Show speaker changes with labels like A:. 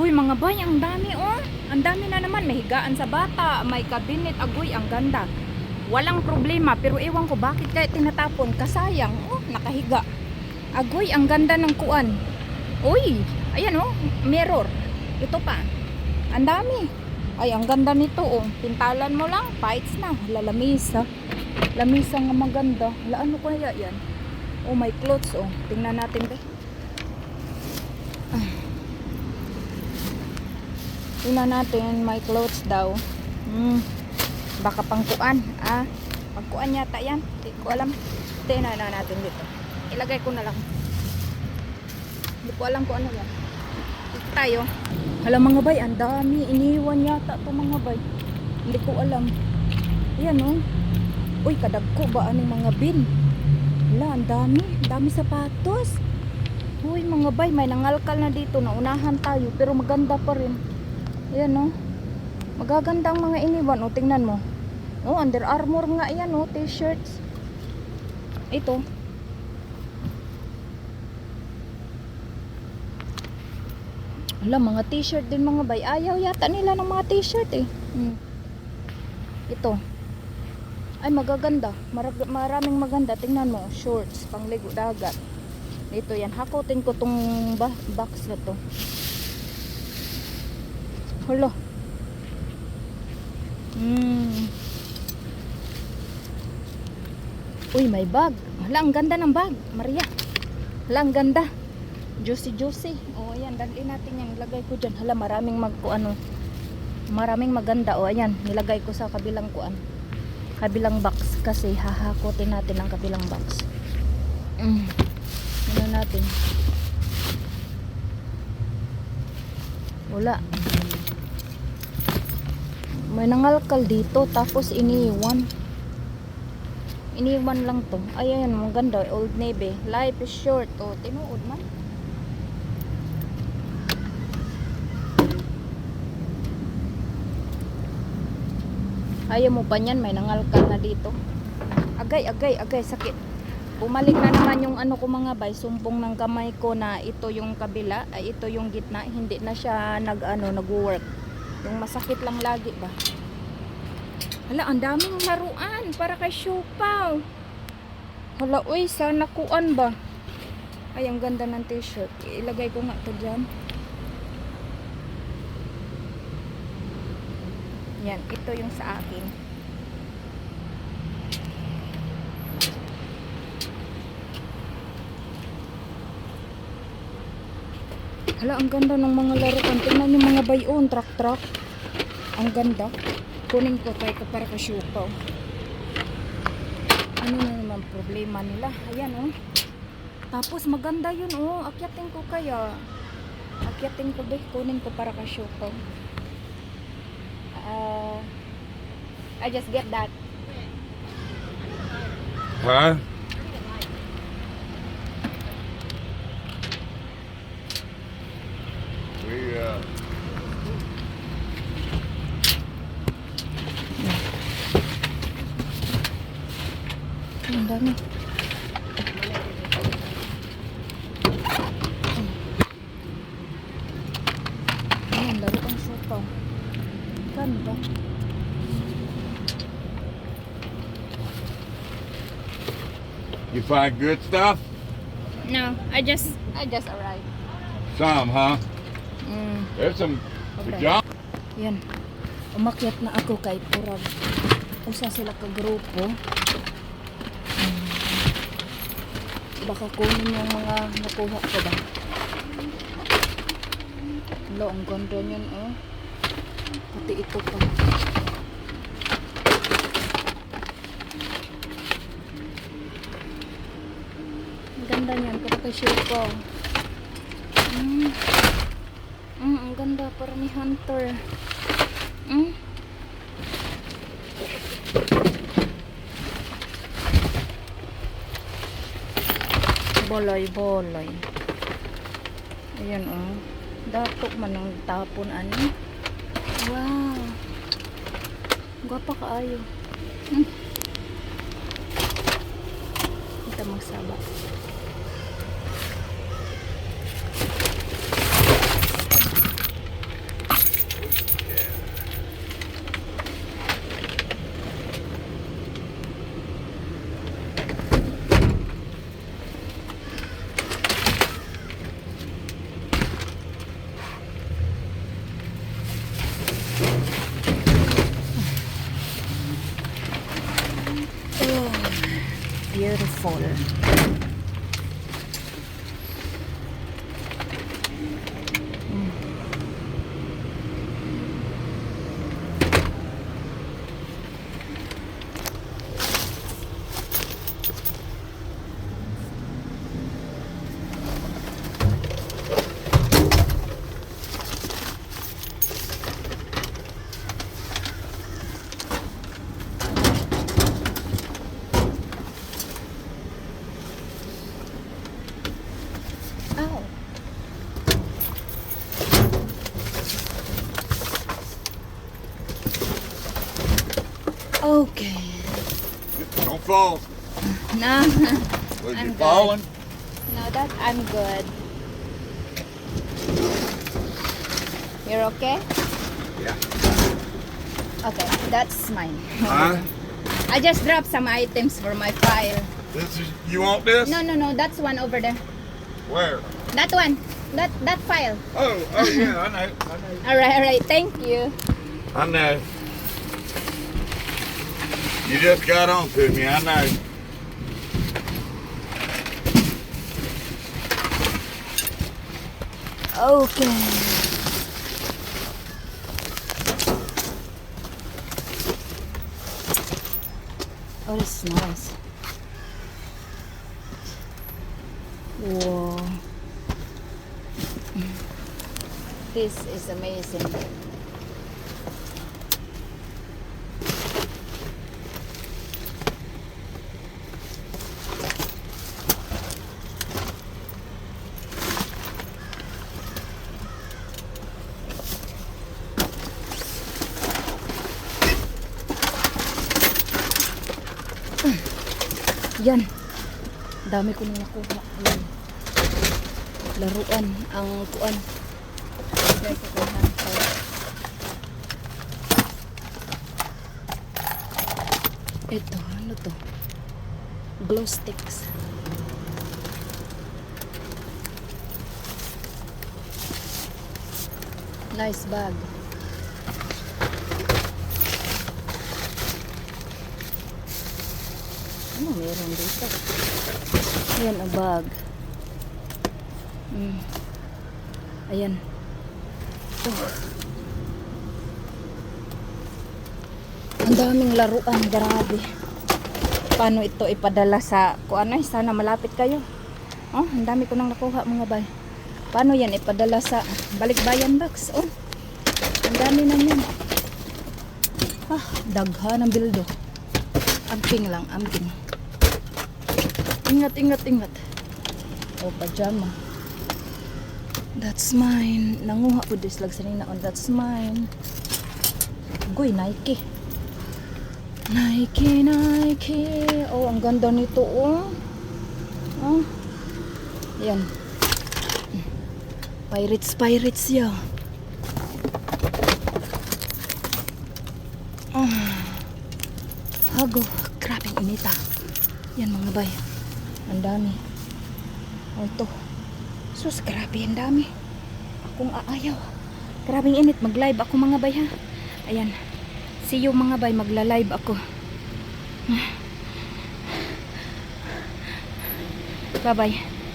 A: Huy mga bay, ang dami oh. Ang dami na naman. May higaan sa bata, may cabinet, agoy, ang ganda. Walang problema, pero ewan ko bakit kaya tinatapon. Kasayang, oh, nakahiga. Agoy, ang ganda ng kuan. Uy, ayan oh, mirror. Ito pa. Ang dami. Ay, ang ganda nito oh. Pintalan mo lang, fights na. Lalamisa. Lamisa nga maganda. Hala, ano kaya yan? Oh, may clothes oh. Tingnan natin ba. Tingnan natin, may clothes daw. Hmm. Baka pangkuan. Ah, pangkuan yata yan. Hindi ko alam. Tingnan na natin dito. Ilagay ko na lang. Hindi ko alam kung ano yan. Dito tayo. Hala mga bay, ang dami. Iniwan yata to mga bay. Hindi ko alam. Ayan oh. Uy, kadagko ba anong mga bin? Hala, ang dami. Dami sapatos. Uy, mga bay, may nangalkal na dito. Naunahan tayo, pero maganda pa rin. Ayan oh. Magaganda ang mga iniwan. O, tingnan mo. Oh, Under Armour nga yan oh, t-shirts. Ito. Hala, mga t-shirt din mga bay. Ayaw yata nila ng mga t-shirt eh. Hmm. Ito. Ay, magaganda. Marag- maraming maganda. Tingnan mo, shorts, pangligo dagat. Ito yan. Hakutin ko tong box na to. Hala. Hmm. Uy, may bag. Hala, ang ganda ng bag. Maria. Hala, ang ganda. Juicy, juicy. O, ayan. Dalhin natin yan. Ilagay ko dyan. Hala, maraming mag, ano, maraming maganda. O, ayan. Nilagay ko sa kabilang kuan. Kabilang box. Kasi hahakotin natin ang kabilang box. Mm. Ano natin? Wala. May nangalkal dito. Tapos iniwan. Iniwan lang to. Ayan, maganda. Old Navy. Life is short. O, tinuod man. Ayaw mo pa niyan, may nangalkal na dito. Agay, agay, agay, sakit. Bumalik na naman yung ano ko mga bay, sumpong ng kamay ko na ito yung kabila, ay ito yung gitna, hindi na siya nag ano, nag-work. Yung masakit lang lagi ba. Hala, ang daming laruan para kay Siopaw. Hala, uy, sana kuan ba? Ay, ang ganda ng t-shirt. Ilagay ko nga to dyan. Yan, ito yung sa akin. Hala, ang ganda ng mga laruan. Tingnan yung mga bayon, truck-truck. Ang ganda. Kunin ko kay ko para kasyupaw. Ano na naman problema nila? Ayan, oh. Tapos maganda yun, oh. Akyatin ko kaya. Akyatin ko, be. Kunin ko para kasyupaw. Uh, I just get that.
B: Huh? We, uh,
A: Ang dami. Ayan, laro sopa. Ganda.
B: you find good stuff?
A: No, I just, I just arrived.
B: Some, huh?
A: Mm,
B: There's some
A: Okay.
B: pajama.
A: yan. Umakyat na ako kay Purag. Usa sila ka grupo. Mm. Baka kunin yung mga nakuha ko ba? Lo, ang ganda niyan, oh. Pati ito pa. Ang ganda niyan, para kay Shirko. Mm. Mm, ang ganda para ni Hunter. Mm. Boloy, boloy. Ayan oh. Datok man ang tapon ani. Wow. Gwapa kaayo. Hmm. Kita magsaba. Full. Mm. Okay.
B: Don't fall.
A: No,
B: Was
A: I'm
B: you falling?
A: no, that I'm good. You're okay?
B: Yeah.
A: Okay, that's mine.
B: Huh?
A: I just dropped some items for my file.
B: This is you want this?
A: No, no, no, that's one over there.
B: Where?
A: That one. That that file.
B: Oh, oh yeah, I know. I know.
A: All right, all right. Thank you.
B: I know. You just got on to me, I know.
A: Okay. Oh, this is nice. Whoa. This is amazing. Yan. Dami ko na nakuha. Ayan. Laruan. Ang kuan. Ito na. Ito, ano to? Glow sticks. Nice bag. Ano meron dito? Ayan, ang bag. Mm. Ayan. Oh. Ang daming laruan, grabe. Paano ito ipadala sa, kung ano, sana malapit kayo. Oh, ang dami ko nang nakuha mga bay. Paano yan ipadala sa balikbayan box? Oh, ang dami na yan. Ah, dagha ng bildo. Amping lang, amping. Ingat, ingat, ingat. Oh, pajama. That's mine. Nanguha ko this lag sa ninaon. That's mine. Goy, Nike. Nike, Nike. Oh, ang ganda nito, oh. Oh. Yan. Pirates, pirates, yeah. Ah. Hago. Inita. Yan mga bay. Ang dami. Oh, ito. Sus, grabe ang dami. Akong aayaw. Grabing init. Mag-live ako mga bay ha. Ayan. See you mga bay. Magla-live ako. Bye-bye.